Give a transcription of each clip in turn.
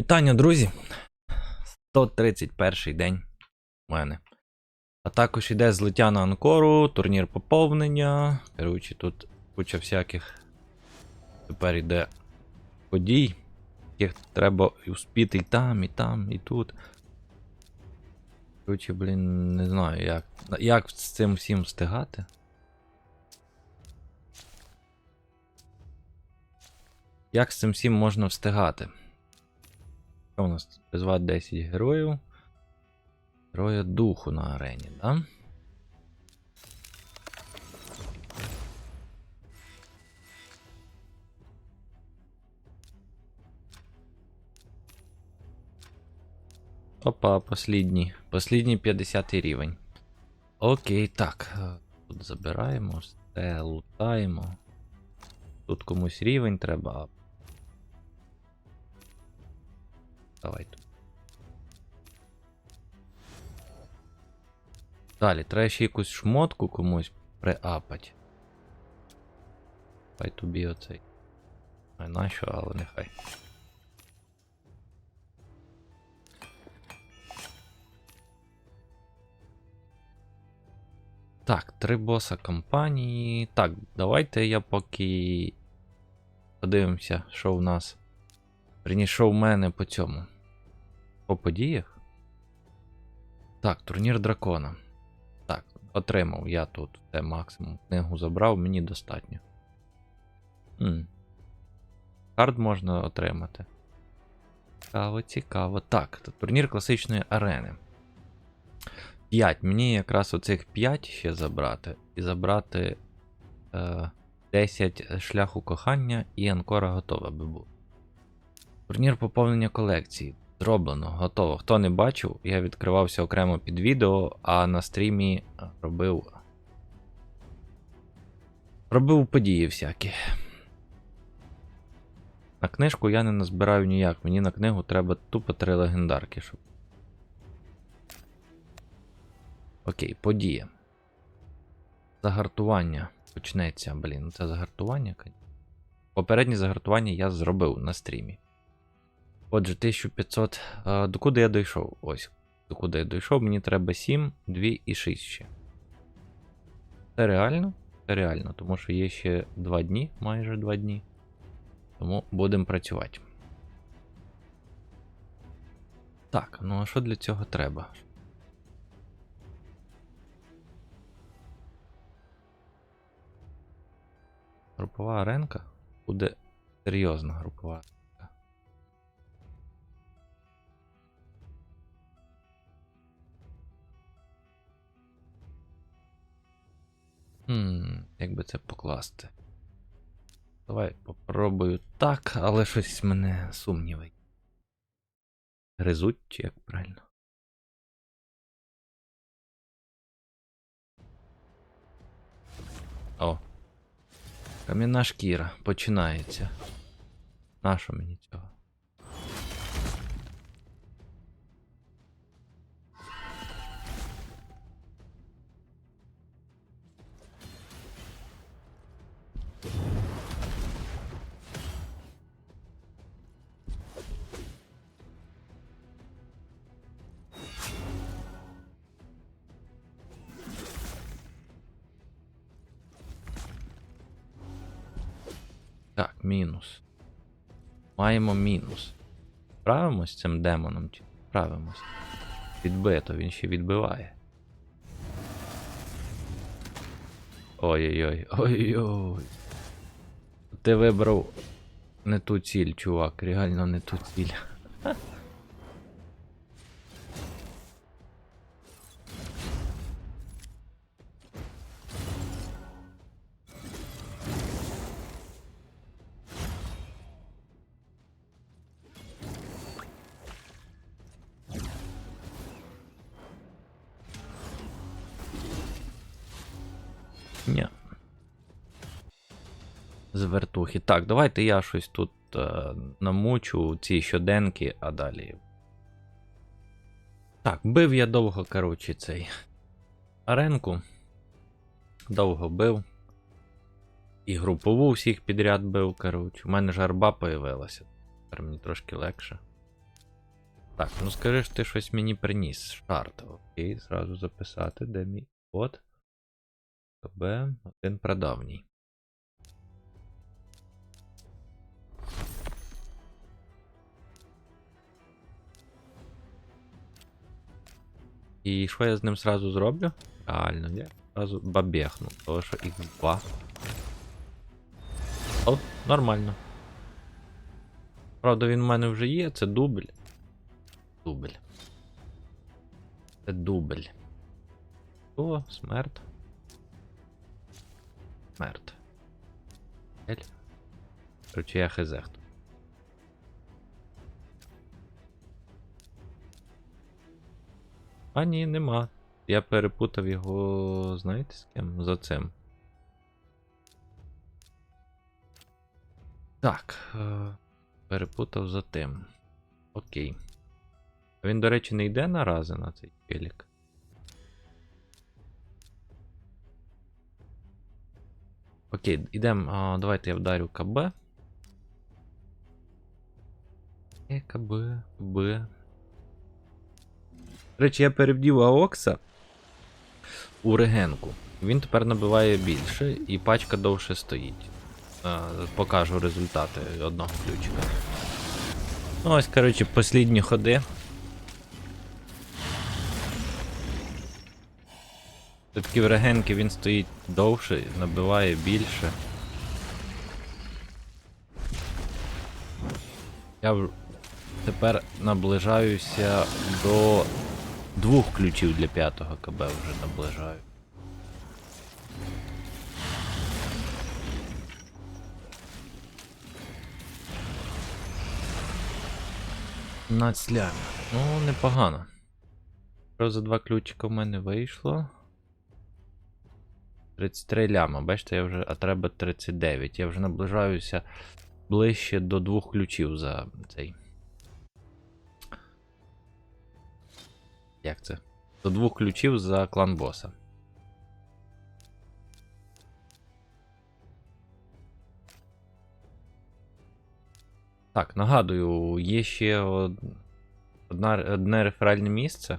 Вітання, друзі! 131 день у мене. А також іде злиття на Анкору, турнір поповнення. Коротше, тут куча всяких. Тепер йде подій, яких треба успіти і там, і там, і тут. Коротше, блін, не знаю, як, як з цим всім встигати. Як з цим всім можна встигати? У нас? Призвати 10 героїв. Героя духу на арені, да? Опа, послідній. Послідній 50 рівень. Окей, так. е, Тут забираємо, все лутаємо. Тут комусь рівень треба. Давай. Далі, треба ще якусь шмотку комусь приапать. Хай тобі оцей. Не нащо, але нехай. Так, три боса компанії. Так, давайте я поки подивимося, що в нас. Верніше, що в мене по цьому. По подіях. Так, турнір дракона. Так, отримав я тут те максимум. Книгу забрав, мені достатньо. Хм. Карт можна отримати. Цікаво, цікаво. Так, турнір класичної арени. 5. Мені якраз оцих 5 ще забрати. І забрати е, 10 шляху кохання і анкора готова би було. Турнір поповнення колекції. Зроблено, готово. Хто не бачив, я відкривався окремо під відео, а на стрімі робив. Робив події всякі. На книжку я не назбираю ніяк. Мені на книгу треба тупо три легендарки, щоб. Окей, подія. Загартування почнеться. Блін, це загартування. Попереднє загартування я зробив на стрімі. Отже, 1500. А, докуди я дійшов? Ось. Докуди я дійшов, мені треба 7, 2 і 6 ще. Це реально? Це реально, тому що є ще 2 дні, майже 2 дні. Тому будемо працювати. Так, ну а що для цього треба? Групова аренка буде серйозна групова Хм, як би це покласти? Давай попробую так, але щось мене сумніви. Гризуть, чи як правильно? О. Кам'яна шкіра починається. Нащо мені цього? Мінус. Маємо мінус. Справимось цим демоном справимось? Відбито, він ще відбиває. Ой-ой-ой, ой-ой. Ти вибрав не ту ціль, чувак, реально не ту ціль. Так, давайте я щось тут е, намучу ці щоденки, а далі. Так, бив я довго, коротше, цей аренку. Довго бив. І групову всіх підряд бив, коротше. У мене ж арба появилася. Тепер мені трошки легше. Так, ну скажи ж ти щось мені приніс. Шарт. Окей, зразу записати, де мій код. КБ, один прадавній. І що я з ним зразу зроблю? Реально, я зразу бабехну, того що їх два. О, нормально. Правда, він в мене вже є, це дубль. Дубль. Це дубль. О, смерть. Смерть. Короче, я хз хто. А ні, нема. Я перепутав його, знаєте з ким? За цим. Так. Е перепутав за тим. Окей. Він, до речі, не йде нарази на цей челік. Окей, ідемо. Давайте я вдарю КБ. Е, КБ, КБ. Речі, я перевдів Аокса у регенку. Він тепер набиває більше і пачка довше стоїть. Покажу результати одного ключика. Ну, ось, коротше, послідні ходи. Все-таки в регенки він стоїть довше, набиває більше. Я тепер наближаюся до двох ключів для п'ятого КБ вже наближаю. На лямів. Ну, непогано. Що за два ключика в мене вийшло? 33 ляма. Бачите, я вже. А треба 39. Я вже наближаюся ближче до двох ключів за цей. Як це? До двох ключів за клан боса. Так, нагадую, є ще одна, одне реферальне місце.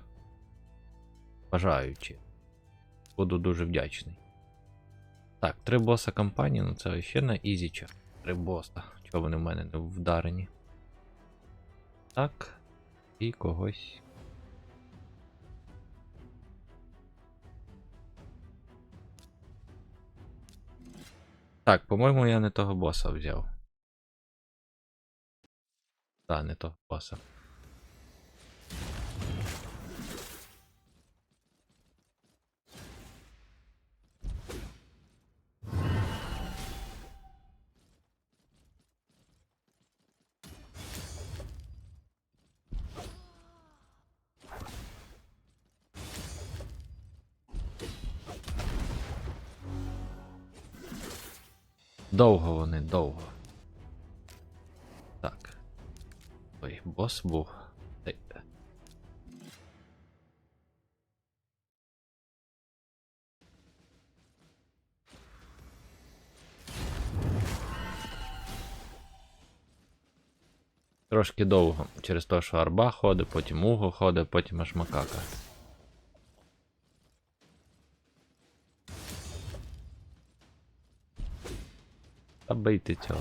Бажаючи. Буду дуже вдячний. Так, три боса кампанії, ну це ще на ізіча. Три боса. Чого вони в мене не вдарені? Так. І когось. Так, по-моєму, я не того боса взяв. Так, не того боса. Довго вони, довго. Так. Ой, бос був. Трошки довго. Через те, що арба ходить, потім уго ходить, потім аж макака. Та бийте цього.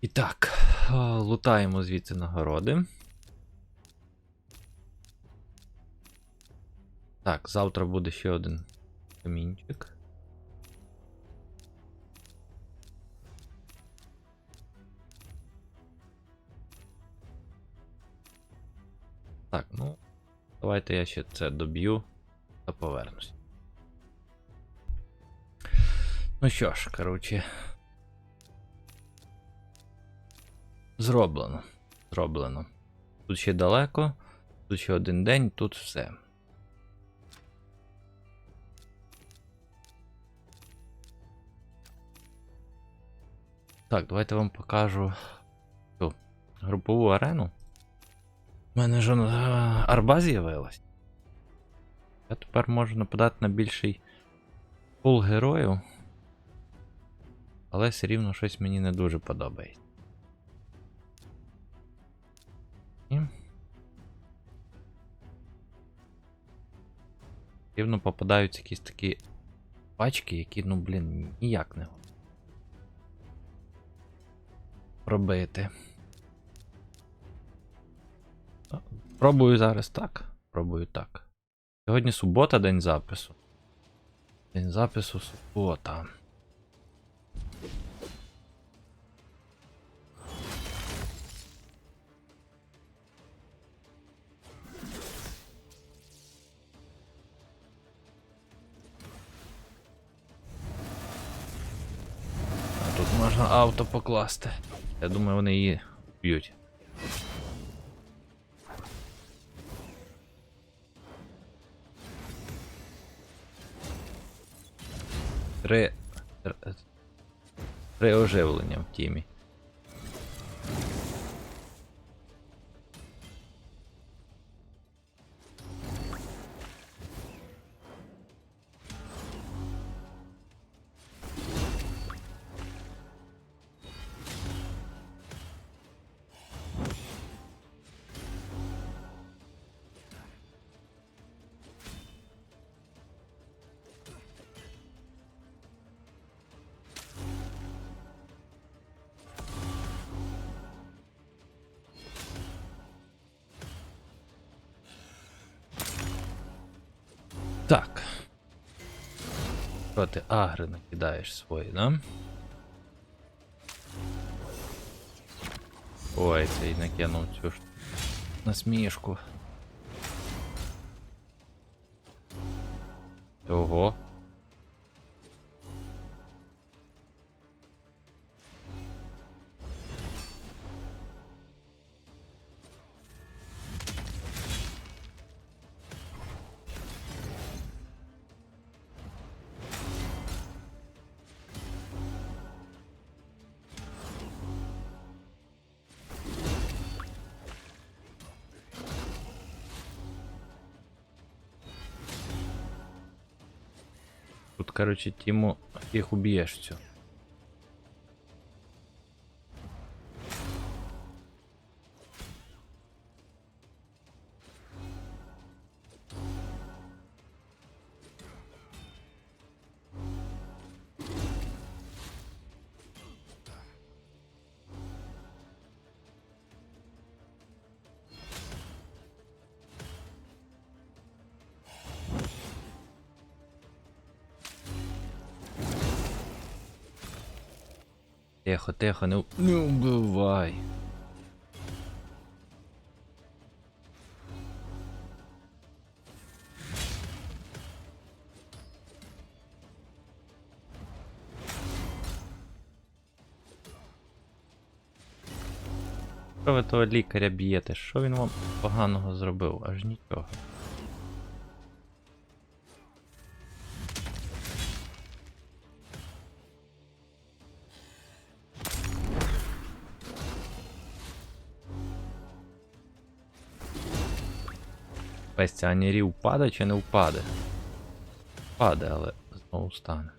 І так, лутаємо звідси нагороди. Так, завтра буде ще один камінчик. Так, ну, давайте я ще це доб'ю та повернусь. Ну що ж, коротше. Зроблено. Зроблено. Тут ще далеко, тут ще один день, тут все. Так, давайте вам покажу цю групову арену. У мене ж е, арба з'явилась. Я тепер можу нападати на більший пул героїв. Але все рівно щось мені не дуже подобається. Рівно попадаються якісь такі пачки, які, ну, блін, ніяк не пробити. Пробую зараз так. Пробую так. Сьогодні субота, день запису. День запису субота. Можна авто покласти. Я думаю, вони її б'ють. Три. Три, оживлення в тімі. Так. Що ти агри накидаєш свої, да? Ой, цей накинув цю ж насмішку. Ого. Короче, Тиму їх уб'єш всю. Тихо, тихо, не, не убивай. Що ви того лікаря б'єте? Що він вам поганого зробив? Аж нічого. Весь ця Анірі впаде чи не впаде? Впаде, але знову стане.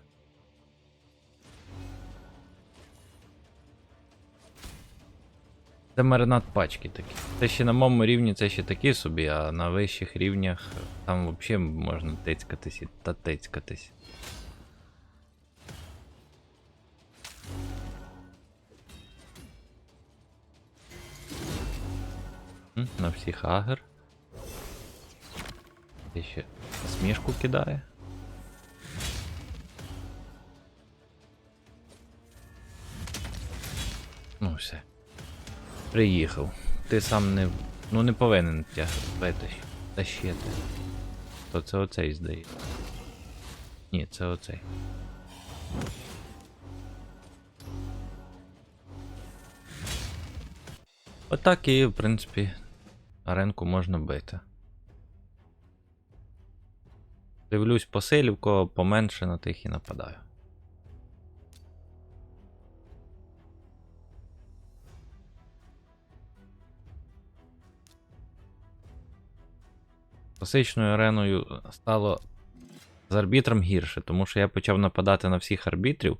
Це маринад пачки такі. Це ще на моєму рівні це ще такі собі, а на вищих рівнях там взагалі можна тицькатись і та тицькатись. На всіх агр. Ти ще смішку кидає. Ну все. Приїхав. Ти сам не. Ну не повинен тяг витащ... тащити. То це оцей здається. Ні, це оцей. Отак і, в принципі, аренку можна бити. Дивлюсь по силі, в кого поменше на тих і нападаю. Класичною ареною стало з арбітром гірше, тому що я почав нападати на всіх арбітрів,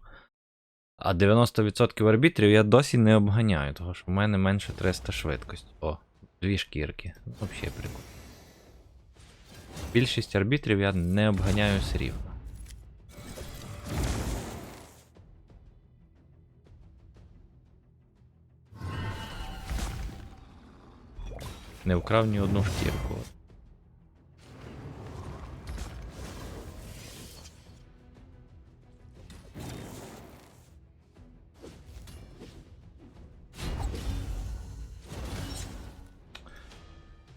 а 90% арбітрів я досі не обганяю, тому що в мене менше 300 швидкості. О, дві шкірки. Взагалі прикольно. Більшість арбітрів я не обганяю все рівно. Не вкрав ні одну шкірку.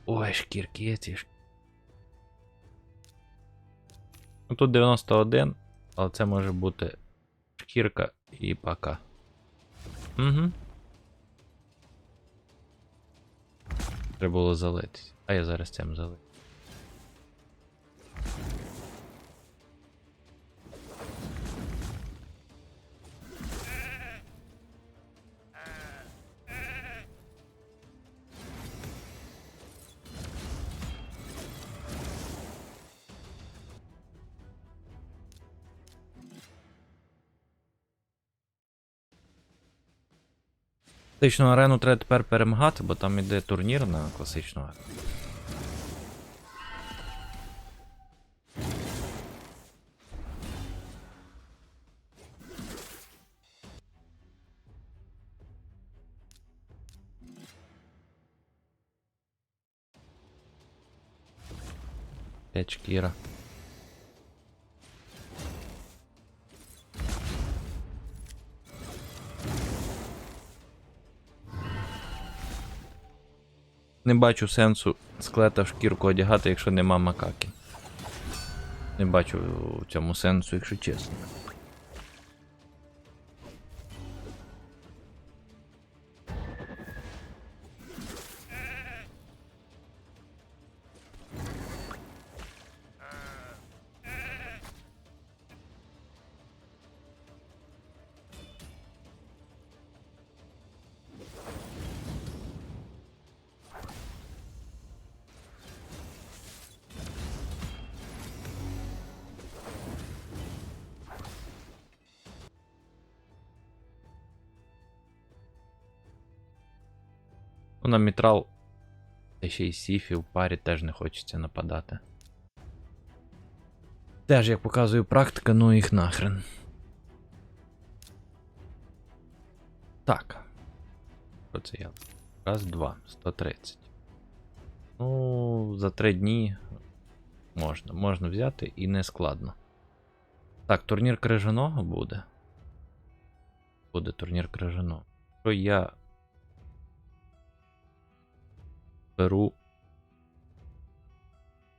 Ой, шкірки ці ж. Ну тут 91, але це може бути шкірка і пока. Угу. Треба було залитись. А я зараз цим залию. Класичну арену треба тепер перемагати, бо там іде турнір на класичну арену. П'ять. Не бачу сенсу склета в шкірку одягати, якщо нема макаки. Не бачу в цьому сенсу, якщо чесно. На Мітрал та ще й Сіфі в парі теж не хочеться нападати. Теж, як показує практика, ну їх нахрен. Так. Що це я? Раз, два, 130. Ну, за три дні можна. Можна взяти і не складно. Так, турнір крижаного буде. Буде турнір крижаного. Що я беру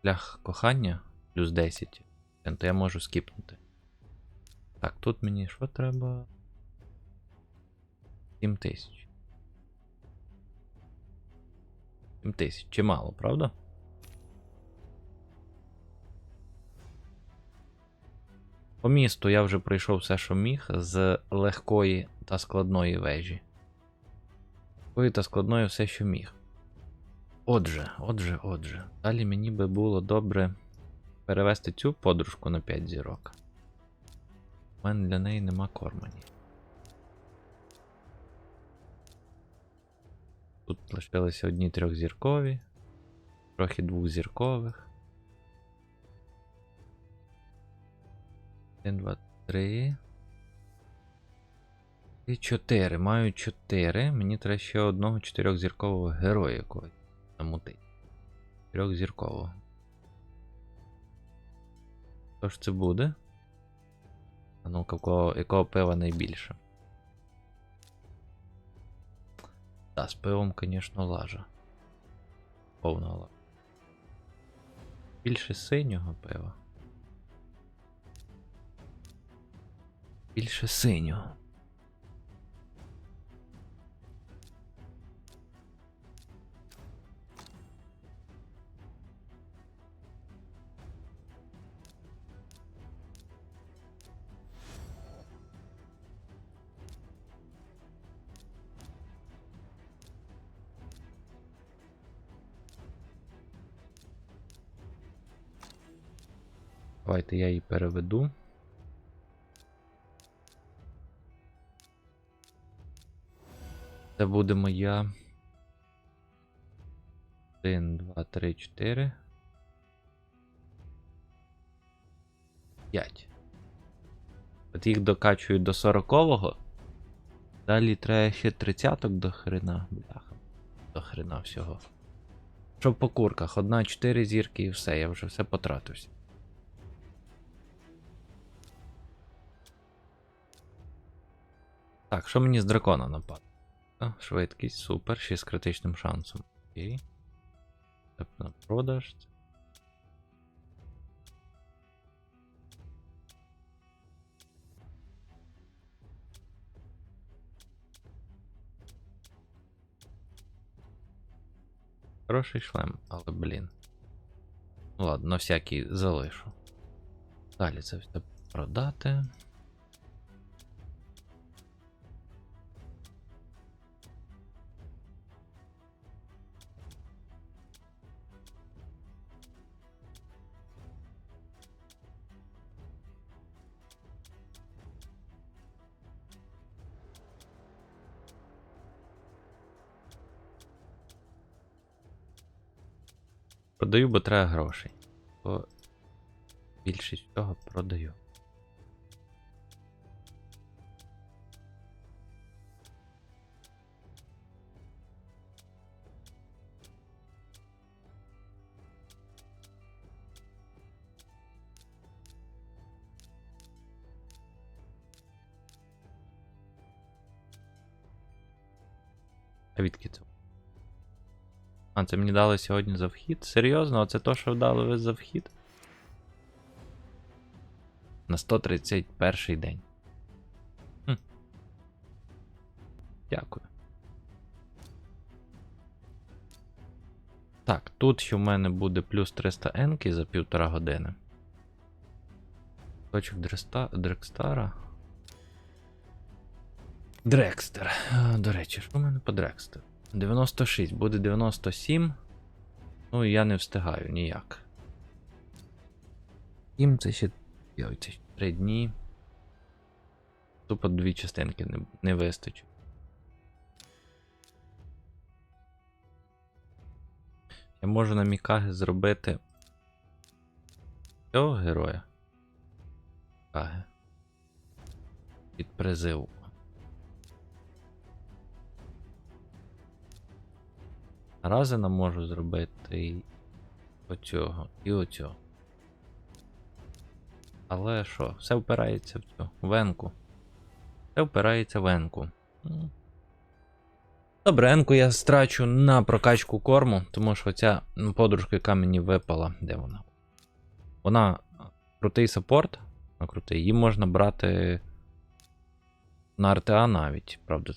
шлях кохання плюс 10, то я можу скіпнути. Так, тут мені що треба? 7 тисяч. 7 тисяч. Чимало, правда? По місту я вже пройшов все, що міг, з легкої та складної вежі. Легкої та складної все, що міг. Отже, отже, отже. Далі мені би було добре перевести цю подружку на 5 зірок. У мене для неї нема кормані. Тут лишилися одні трьохзіркові, трохи двохзіркових. Один, два, три. І чотири. Маю чотири. Мені треба ще одного чотирьохзіркового героя якогось намутить. Трьохзіркового. Що ж це буде? А ну-ка, в кого, якого пива найбільше? Та, з пивом, звісно, лажа. Повна лажа. Більше синього пива. Більше синього. Давайте я її переведу. Це буде моя. 1, 2, 3, 4. 5. От їх докачую до 40-го. Далі треба ще 30-ок до хрена. Бляха. До хрена всього. Що по курках? Одна 4 зірки і все, я вже все потратився. Так, що мені з дракона напад? Швидкість, супер, ще з критичним шансом. Окей. На продаж. Хороший шлем, але блін. Ладно, всякий залишу. Далі це все продати. Продаю, бо треба грошей. Бо більшість всього продаю. А відки це? А, це мені дали сьогодні за вхід? Серйозно? Оце то, що дали ви за вхід? На 131 день. Хм. Дякую. Так, тут в мене буде плюс 300 енки за півтора години. Точок Дреста... Дрекстара. Дрекстер. До речі, що в мене по Дрекстеру? 96, буде 97. Ну, я не встигаю ніяк. Їм це ще. Це 3 дні. Тупо дві частинки не, не вистачить. Я можу на Мікаги зробити. Цього героя. Мікаги. Під призив. Разина можу зробити і оцього, і оцього. Але що, все впирається в цю венку. Все впирається в енку. Добре, енку я страчу на прокачку корму, тому що ця подружка, яка мені випала, де вона? Вона крутий саппорт, вона крутий, її можна брати на РТА навіть, правда,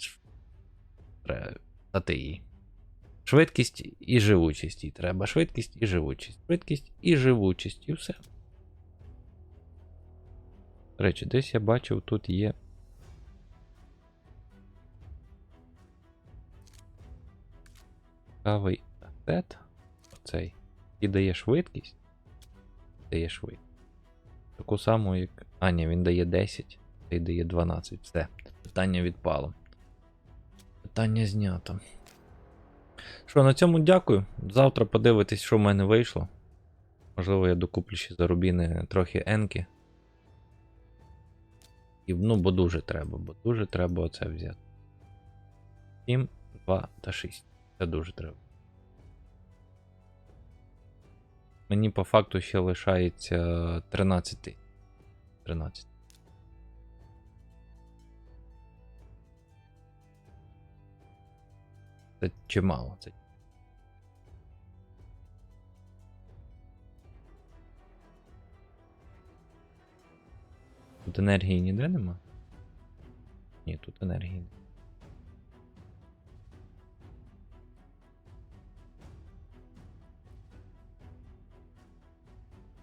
треба дати їй. Швидкість і живучість їй треба. Швидкість і живучість. Швидкість і живучість, і все. До речі, десь я бачив, тут є. Цікавий асет. Оцей. І дає швидкість. Дає швидкість. Таку саму, як. А, ні, він дає 10, цей дає 12. Все. Питання відпало. Питання знято. Що, на цьому дякую. Завтра подивитись, що в мене вийшло. Можливо, я докуплю ще за рубіни трохи енки. І, ну, бо дуже треба, бо дуже треба оце взяти. 7, 2 та 6. Це дуже треба. Мені по факту ще лишається 13. 13. Це чимало. Це Тут енергії ніде нема? Ні, тут енергії. нема.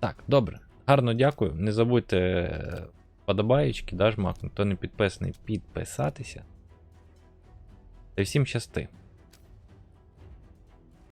Так, добре. Гарно дякую. Не забудьте е, подобаєчки, да, жмакнути. Хто не підписаний, підписатися. Та всім щасти.